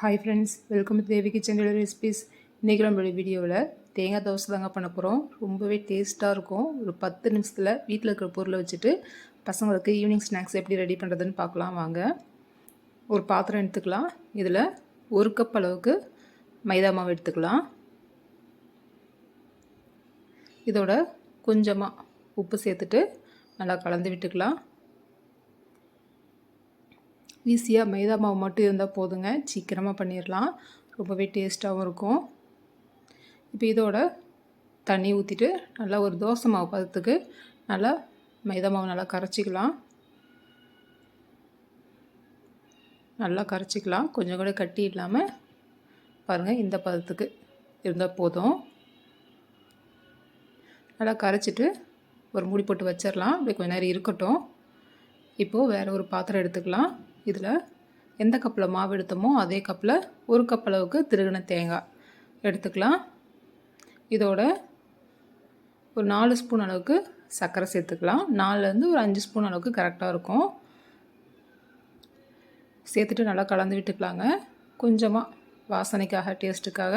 Hi friends welcome to Devi kitchen recipes இன்றைக்கி நம்மளுடைய வீடியோவில் தேங்காய் தோசை தாங்க பண்ண போகிறோம் ரொம்பவே டேஸ்ட்டாக இருக்கும். ஒரு பத்து நிமிஷத்தில் வீட்டில் இருக்கிற பொருளை வச்சுட்டு பசங்களுக்கு ஈவினிங் ஸ்நாக்ஸ் எப்படி ரெடி பண்ணுறதுன்னு பார்க்கலாம் வாங்க. ஒரு பாத்திரம் எடுத்துக்கலாம். இதில் ஒரு கப் அளவுக்கு மைதா மாவு எடுத்துக்கலாம். இதோட கொஞ்சமாக உப்பு சேர்த்துட்டு நல்லா கலந்து விட்டுக்கலாம். ஈஸியாக மைதா மாவு மட்டும் இருந்தால் போதுங்க. சீக்கிரமாக பண்ணிடலாம் ரொம்பவே டேஸ்ட்டாகவும் இருக்கும். இப்போ இதோட தண்ணி ஊற்றிட்டு நல்லா ஒரு தோசை மாவு பதத்துக்கு நல்லா மைதா மாவு நல்லா கரைச்சிக்கலாம். நல்லா கரைச்சிக்கலாம். கொஞ்சம் கூட கட்டி இல்லாமல் பாருங்கள் இந்த பதத்துக்கு இருந்தால் போதும். நல்லா கரைச்சிட்டு ஒரு மூடி போட்டு வச்சிடலாம் அப்படியே கொஞ்ச நேரம் இருக்கட்டும். இப்போது வேறு ஒரு பாத்திரம் எடுத்துக்கலாம். இதில் எந்த கப்பில் மாவு எடுத்தோமோ அதே கப்பில் ஒரு கப் அளவுக்கு திருகின தேங்காய் எடுத்துக்கலாம். இதோட ஒரு நாலு ஸ்பூன் அளவுக்கு சர்க்கரை சேர்த்துக்கலாம். நாலுலேருந்து ஒரு அஞ்சு ஸ்பூன் அளவுக்கு கரெக்டாக இருக்கும். சேர்த்துட்டு நல்லா கலந்து விட்டுக்கலாங்க. கொஞ்சமாக வாசனைக்காக டேஸ்ட்டுக்காக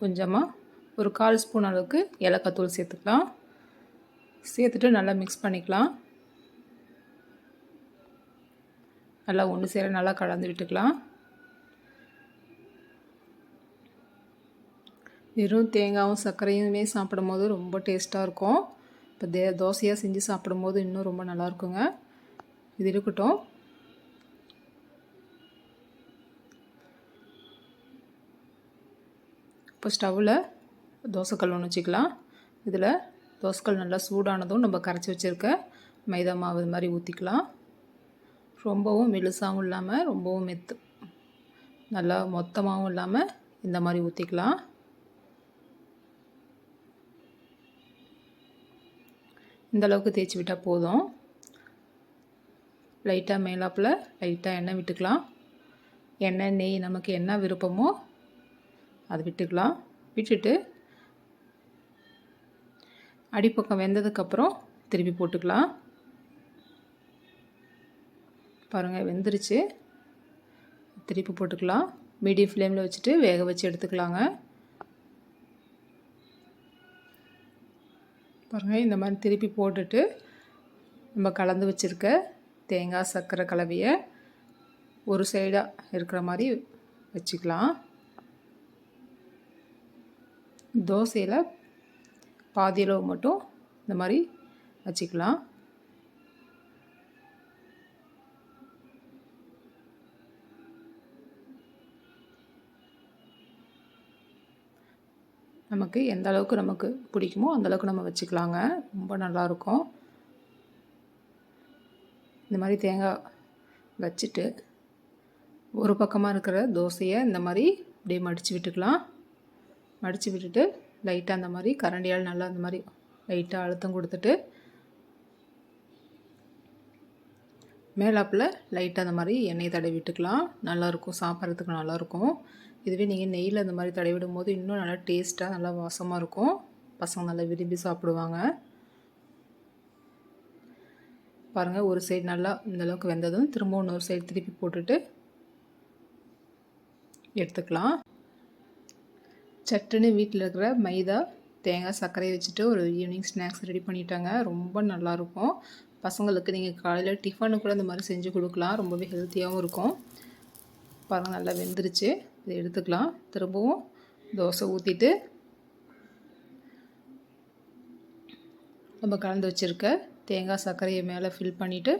கொஞ்சமாக ஒரு கால் ஸ்பூன் அளவுக்கு ஏலக்காய் தூள் சேர்த்துக்கலாம். சேர்த்துட்டு நல்லா மிக்ஸ் பண்ணிக்கலாம். நல்லா ஒன்று சேர நல்லா கலந்து விட்டுக்கலாம். வெறும் தேங்காயும் சர்க்கரையுமே சாப்பிடும் போது ரொம்ப டேஸ்ட்டாக இருக்கும். இப்போ தே தோசையாக செஞ்சு சாப்பிடும் போது இன்னும் ரொம்ப நல்லா இருக்குங்க. இது இருக்கட்டும். இப்போ ஸ்டவ்வில் தோசைக்கல் ஒன்று வச்சுக்கலாம். இதில் தோசைக்கல் நல்லா சூடானதும் நம்ம கரைச்சி வச்சுருக்க மைதா மாவு இது மாதிரி ஊற்றிக்கலாம் ரொம்பவும் மெலுசாகவும் இல்லாமல் ரொம்பவும் மெத்து. நல்லா மொத்தமாகவும் இல்லாமல் இந்த மாதிரி ஊற்றிக்கலாம் இந்த அளவுக்கு தேய்ச்சி விட்டால் போதும். லைட்டாக மேலாப்பில் லைட்டாக எண்ணெய் விட்டுக்கலாம். எண்ணெய் நெய் நமக்கு என்ன விருப்பமோ அது விட்டுக்கலாம். விட்டுட்டு அடிப்பக்கம் வெந்ததுக்கப்புறம் திருப்பி போட்டுக்கலாம். பாருங்கள் வெந்துருச்சு. திருப்பி போட்டுக்கலாம். மீடியம் ஃப்ளேமில் வச்சுட்டு வேக வச்சு எடுத்துக்கலாங்க. பாருங்கள் இந்த மாதிரி திருப்பி போட்டுட்டு நம்ம கலந்து வச்சுருக்க தேங்காய் சர்க்கரை கலவையை ஒரு சைடாக இருக்கிற மாதிரி வச்சுக்கலாம். தோசையில் பாதியளவு மட்டும் இந்த மாதிரி வச்சுக்கலாம். நமக்கு எந்த அளவுக்கு நமக்கு பிடிக்குமோ அந்தளவுக்கு நம்ம வச்சுக்கலாங்க. ரொம்ப நல்லாயிருக்கும் இந்த மாதிரி தேங்காய் வச்சுட்டு ஒரு பக்கமாக இருக்கிற தோசையை இந்த மாதிரி அப்படியே மடித்து விட்டுக்கலாம். மடித்து விட்டுட்டு லைட்டாக அந்த மாதிரி கரண்டியால் நல்லா அந்த மாதிரி லைட்டாக அழுத்தம் கொடுத்துட்டு மேலாப்பில் லைட்டாக அந்த மாதிரி எண்ணெய் தடவி விட்டுக்கலாம். நல்லாயிருக்கும் சாப்பிட்றதுக்கு நல்லாயிருக்கும் இதுவே நீங்கள் நெய்யில் இந்த மாதிரி தடவிடும் போது இன்னும் நல்லா டேஸ்ட்டாக நல்லா வாசமாக இருக்கும். பசங்க நல்லா விரும்பி சாப்பிடுவாங்க. பாருங்கள் ஒரு சைடு நல்லா இந்தளவுக்கு வெந்ததும் திரும்ப இன்னொரு சைடு திருப்பி போட்டுட்டு எடுத்துக்கலாம். சட்டுன்னு வீட்டில் இருக்கிற மைதா தேங்காய் சர்க்கரையை வச்சுட்டு ஒரு ஈவினிங் ஸ்நாக்ஸ் ரெடி பண்ணிட்டாங்க. ரொம்ப நல்லாயிருக்கும் பசங்களுக்கு நீங்கள் காலையில் டிஃபனு கூட இந்த மாதிரி செஞ்சு கொடுக்கலாம். ரொம்பவே ஹெல்த்தியாகவும் இருக்கும். பாருங்கள் நல்லா வெந்துருச்சு. இதை எடுத்துக்கலாம். திரும்பவும் தோசை ஊற்றிட்டு நம்ம கலந்து வச்சுருக்க தேங்காய் சர்க்கரையை மேலே ஃபில் பண்ணிவிட்டு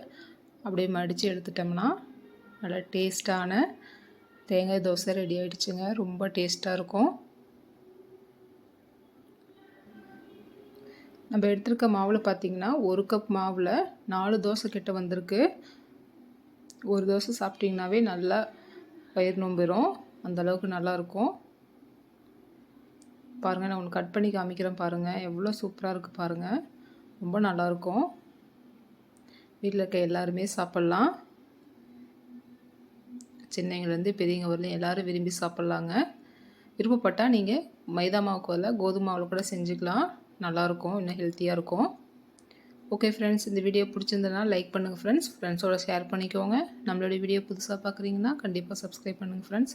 அப்படியே மடித்து எடுத்துட்டோம்னா நல்லா டேஸ்ட்டான தேங்காய் தோசை ரெடி ஆகிடுச்சுங்க ரொம்ப டேஸ்ட்டாக இருக்கும். நம்ம எடுத்துருக்க மாவில் பார்த்திங்கன்னா ஒரு கப் மாவில் நாலு தோசை கிட்ட வந்திருக்கு. ஒரு தோசை சாப்பிட்டிங்கனாவே நல்லா பயிர் நொம்பிடும் அந்தளவுக்கு நல்லாயிருக்கும் பாருங்கள் நான் ஒன்று கட் பண்ணி காமிக்கிறேன் பாருங்கள் எவ்வளோ சூப்பராக இருக்குது பாருங்கள் ரொம்ப நல்லாயிருக்கும் வீட்டில் இருக்க எல்லாருமே சாப்பிட்லாம். சின்னங்கள்லேருந்து பெரியவங்க வரலையும் எல்லோரும் விரும்பி சாப்பிட்லாங்க. விருப்பப்பட்டால் நீங்கள் மைதா மாவுக்கு வரல கோதுமை மாவில் கூட செஞ்சுக்கலாம். நல்லாயிருக்கும் இன்னும் ஹெல்த்தியாக இருக்கும். ஓகே ஃப்ரெண்ட்ஸ் இந்த வீடியோ பிடிச்சிருந்ததுனா லைக் பண்ணுங்கள் ஃப்ரெண்ட்ஸ் ஃப்ரெண்ட்ஸோட ஷேர் பண்ணிக்கோங்க. நம்மளோட வீடியோ புதுசாக பார்க்குறீங்கன்னா கண்டிப்பாக சப்ஸ்கிரைப் பண்ணுங்கள் ஃப்ரெண்ட்ஸ்